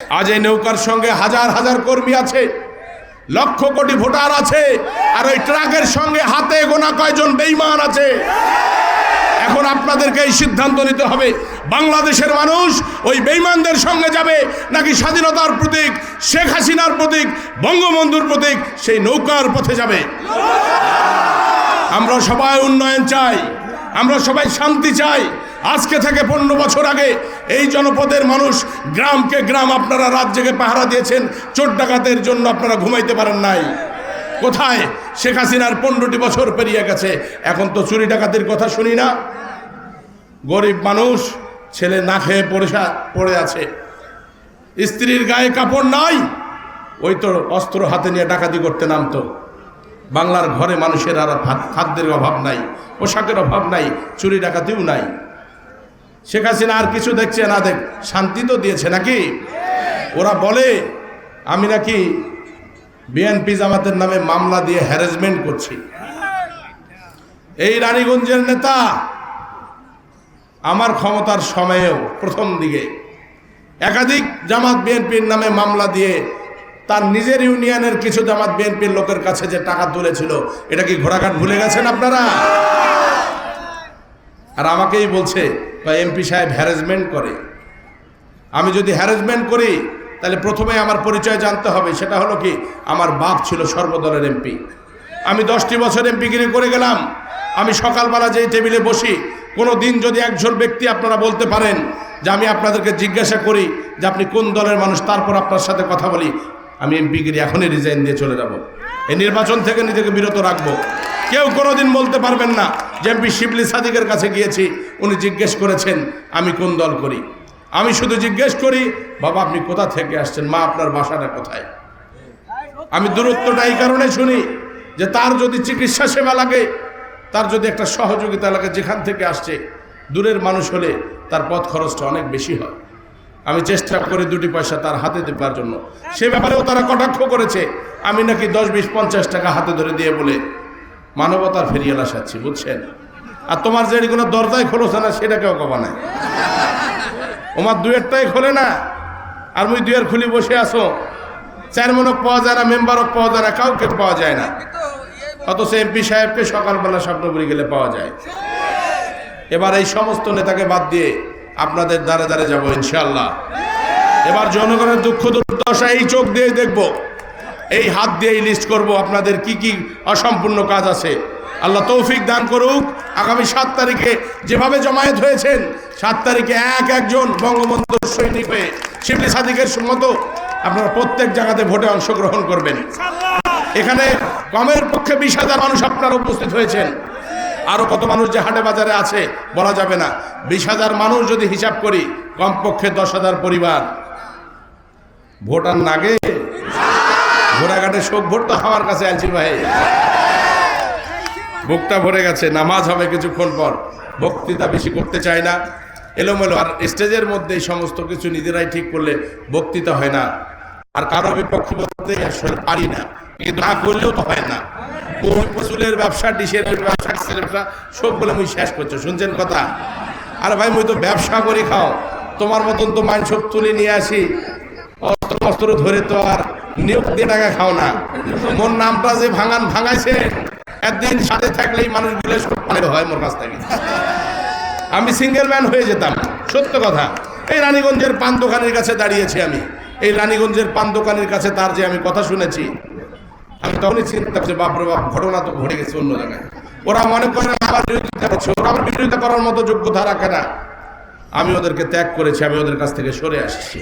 আজ এই নৌকার সঙ্গে হাজার হাজার কর্মী আছে, লক্ষ কোটি ভোটার আছে, আর ওই ট্রাকের সঙ্গে হাতে গোনা কয়জন বেইমান আছে। এখন আপনাদেরকে এই সিদ্ধান্ত নিতে হবে, বাংলাদেশের মানুষ ওই বেইমানদের সঙ্গে যাবে নাকি স্বাধীনতার প্রতীক, শেখ হাসিনার প্রতীক, বঙ্গবন্ধুর প্রতীক, সেই নৌকার পথে যাবে। আমরা সবাই উন্নয়ন চাই, আমরা সবাই শান্তি চাই আজকে থেকে পনেরো বছর আগে এই জনপদের মানুষ গ্রামকে গ্রাম আপনারা রাত জেগে পাহারা দিয়েছেন, চোর ডাকাতের জন্য আপনারা ঘুমাইতে পারেন নাই। কোথায়? শেখ হাসিনার পনেরোটি বছর পেরিয়ে গেছে। এখন তো চুরি ডাকাতির কথা শুনি না। গরিব মানুষ, ছেলে না খেয়ে পড়ে পড়ে আছে। স্ত্রীর গায়ে কাপড় নাই, ওই তো অস্ত্র হাতে নিয়ে ডাকাতি করতে নামতো। বাংলার ঘরে মানুষের আর খাদ্যের অভাব নাই, পোশাকের অভাব নাই, চুরি ডাকাতিও নাই। শেখ হাসিনা আর কিছু দেখছে, না দেখ, শান্তি তো দিয়েছে নাকি? ওরা বলে, আমি নাকি বিএনপি জামাতের নামে মামলা দিয়ে হ্যারাসমেন্ট করছি। এই রানীগঞ্জের নেতা আমার ক্ষমতার সময়েও প্রথম দিকে। একাধিক জামাত বিএনপির নামে মামলা দিয়ে তার নিজের ইউনিয়নের কিছু জামাত বিএনপির লোকের কাছে যে টাকা তুলেছিল, এটা কি ঘোড়াঘাট ভুলে গেছেন আপনারা? আর আমাকেই বলছে এমপি সাহেব হ্যারাসমেন্ট করে। আমি যদি হ্যারাসমেন্ট করি, তাহলে প্রথমে আমার পরিচয় জানতে হবে। সেটা হলো কি, আমার বাপ ছিল সর্বদলের এমপি আমি দশটি বছর এমপি এমপিগিরি করে গেলাম। আমি সকালবেলা যেই টেবিলে বসি, কোনো দিন যদি একজন ব্যক্তি আপনারা বলতে পারেন যে আমি আপনাদেরকে জিজ্ঞাসা করি যে আপনি কোন দলের মানুষ, তারপর আপনার সাথে কথা বলি, আমি এমপি এমপিগিরি এখনই রিজাইন দিয়ে চলে যাব। এই নির্বাচন থেকে নিজেকে বিরত রাখব। কেউ কোনোদিন বলতে পারবেন না যে এমপি শিবলি সাদিকের কাছে গিয়েছি, উনি জিজ্ঞেস করেছেন, আমি কোন দল করি? আমি শুধু জিজ্ঞেস করি, বাবা, আপনি কোথা থেকে আসছেন? মা, আপনার বাসাটা কোথায়? আমি দূরত্বটা এই কারণে শুনি যে তার যদি চিকিৎসা সেবা লাগে, তার যদি একটা সহযোগিতা লাগে, যেখান থেকে আসছে, দূরের মানুষ হলে তার পথ খরচটা অনেক বেশি হয়। আমি চেষ্টা করি দুটি পয়সা তার হাতে দেবার জন্য। সে ব্যাপারেও তারা কটাক্ষ করেছে, আমি নাকি দশ, বিশ, পঞ্চাশ টাকা হাতে ধরে দিয়ে বলে মানবতার ফেরিয়ে আসাচ্ছি বুঝছেন? আর তোমার যে কোনো দরজায় খোলছে না, সেটাকেও কবা নাই। ওমার দুয়েরটাই খোলে না, আর মুই দুয়ের খুলি বসে আসো চেয়ারম্যানক পাওয়া যায় না মেম্বারক পাওয়া যায় না, কাউকে পাওয়া যায় না। অথচ এমপি সাহেবকে সকালবেলা স্বপ্নপুরি গেলে পাওয়া যায়। এবার এই সমস্ত নেতাকে বাদ দিয়ে আপনাদের দ্বারে দ্বারে যাব ইনশাল্লাহ এবার জনগণের দুঃখ দুর্দশা এই চোখ দিয়ে দেখব। এই হাত দিয়েই লিস্ট করব আপনাদের কি কি অসম্পূর্ণ কাজ আছে। আল্লাহ তৌফিক দান করুক। আগামী সাত তারিখে যেভাবে জমায়েত হয়েছেন, সাত তারিখে এক একজন বঙ্গবন্ধুর সৈনিক হয়ে শিবলি সাদিকের মতো আপনারা প্রত্যেক জায়গাতে ভোটে অংশগ্রহণ করবেন। এখানে কমের পক্ষে বিশ হাজার মানুষ আপনারা উপস্থিত হয়েছেন। আরও কত মানুষ যে হাটে বাজারে আছে, বলা যাবে না। বিশ হাজার মানুষ যদি হিসাব করি কমপক্ষে দশ হাজার পরিবার। ভোটার নাগে ঘোড়াঘাটে শোক ভোট তো আমার কাছে আলছি ভাই। বুকটা ভরে গেছে, নামাজ হবে কিছুক্ষণ পর। বক্তৃতা বেশি করতে চায় না। এলোমেলো, আর স্টেজের মধ্যে এই সমস্ত কিছু নিজেরাই ঠিক করলে বক্তৃতা হয় না। আর কারও বিপক্ষে বলতে আসলে পারি না। কিন্তু না করলেও তো হয় না। ফসলের ব্যবসা, ডিশের ব্যবসা ব্যবসা, সব বলে মুই শেষ করছ। শুনছেন কথা? আর ভাই, মুই তো ব্যবসা করি খাও। তোমার মতন তো সব তুলে নিয়ে আসি। অস্ত্র ধরে তো আর নিয়োগ দিয়ে টাকা খাও না। মোর নামটা যে ভাঙান ভাঙাইছে, একদিন সাথে থাকলেই মানুষগুলো সব পারে হয় মোর কাছ থেকে। আমি সিঙ্গেল ম্যান হয়ে যেতাম, সত্য কথা। এই রানীগঞ্জের পান দোকানের কাছে দাঁড়িয়েছি আমি। এই রানীগঞ্জের পান দোকানের কাছে তার যে আমি কথা শুনেছি, আমি তখনই চিন্তা করছি বাপরে বাপ, ঘটনা তো ঘটে গেছে অন্য জায়গায়। ওরা মনে করে আমার বিরোধিতা করছে, ওরা আমার বিরোধিতা করার মতো যোগ্যতা রাখে না। আমি ওদেরকে ত্যাগ করেছি, আমি ওদের কাছ থেকে সরে আসছি।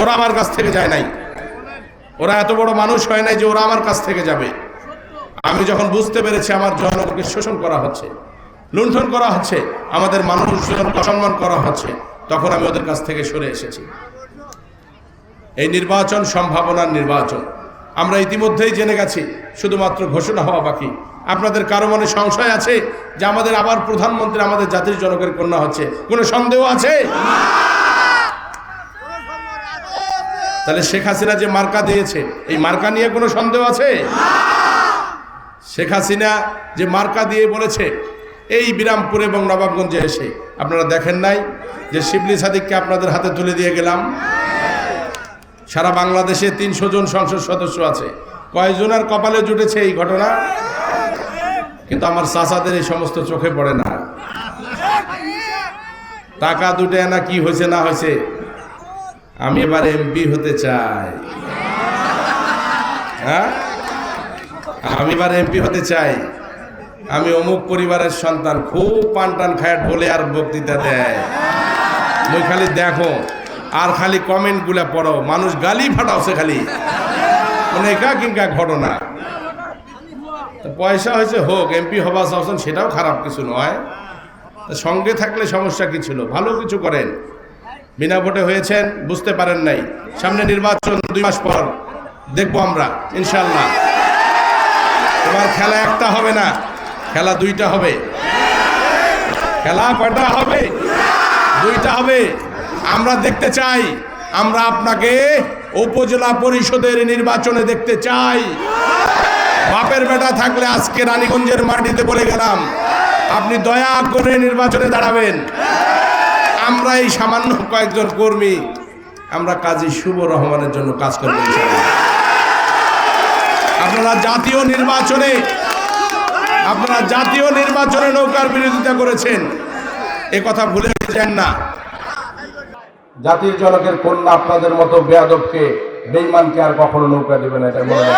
ওরা আমার কাছ থেকে যায় নাই। ওরা এত বড় মানুষ হয় নাই যে ওরা আমার কাছ থেকে যাবে। আমি যখন বুঝতে পেরেছি আমার জনগণকে শোষণ করা হচ্ছে, লুণ্ঠন করা হচ্ছে, আমাদের মানুষজনকে অসম্মান করা হচ্ছে, তখন আমি ওদের কাছ থেকে সরে এসেছি। এই নির্বাচন সম্ভাবনার নির্বাচন। আমরা ইতিমধ্যেই জেনে গেছি, শুধুমাত্র ঘোষণা হওয়া বাকি। আপনাদের কারও মনে সংশয় আছে যে আমাদের আবার প্রধানমন্ত্রী আমাদের জাতির জনকের কন্যা হচ্ছে? কোনো সন্দেহ আছে? তাহলে শেখ হাসিনা যে মার্কা দিয়েছে, এই মার্কা নিয়ে কোনো সন্দেহ আছে? শেখ হাসিনা যে মার্কা দিয়ে বলেছে, এই বিরামপুর এবং নবাবগঞ্জে এসে, আপনারা দেখেন নাই যে শিবলি সাদিককে আপনাদের হাতে তুলে দিয়ে গেলাম? সারা বাংলাদেশে তিনশো জন সংসদ সদস্য আছে। কয়জনের কপালে জুটেছে এই ঘটনা? কিন্তু আমার চাচাদের এই সমস্ত চোখে পড়ে না। টাকা দুটে না কি হয়েছে, না হয়েছে? আমি এবার এমপি হতে চাই। হ্যাঁ? আমি এবার এমপি হতে চাই। আমি অমুক পরিবারের সন্তান, খুব পান টান খায় ঢোলে আর বক্তৃতা দেয়। মুই খালি দেখো, আর খালি কমেন্টগুলা পড়ো। মানুষ গালি ফাটাওছে খালি। মানে একা কিংকা ঘটনা। পয়সা হয়েছে, হোক এমপি হবা সেটাও খারাপ কিছু নয়। সঙ্গে থাকলে সমস্যা কি ছিল ভালো কিছু করেন। বিনা ভোটে হয়েছেন, বুঝতে পারেন নাই। সামনে নির্বাচন দুই মাস পর, দেখব আমরা ইনশাল্লাহ এবার খেলা একটা হবে না, খেলা দুইটা হবে। খেলা কয়টা হবে? দুইটা হবে। আমরা দেখতে চাই, আমরা আপনাকে উপজেলা পরিষদের নির্বাচনে দেখতে চাই। বাপের বেটা থাকলে আজকে রানীগঞ্জের মাটিতে পড়ে গেলাম, আপনি দয়া করে নির্বাচনে দাঁড়াবেন। আমরা এই সামান্য কয়েকজন কর্মী, আমরা কাজী শুভ রহমানের জন্য কাজ করব। আপনারা জাতীয় নির্বাচনে, আপনারা জাতীয় নির্বাচনে নৌকার বিরোধিতা করেছেন, এ কথা ভুলে যান না জাতির জনকের কন্যা আপনাদের মতো বেয়াদবকে বেইমানকে আর কখনো নৌকা দেবে না, এটা মনে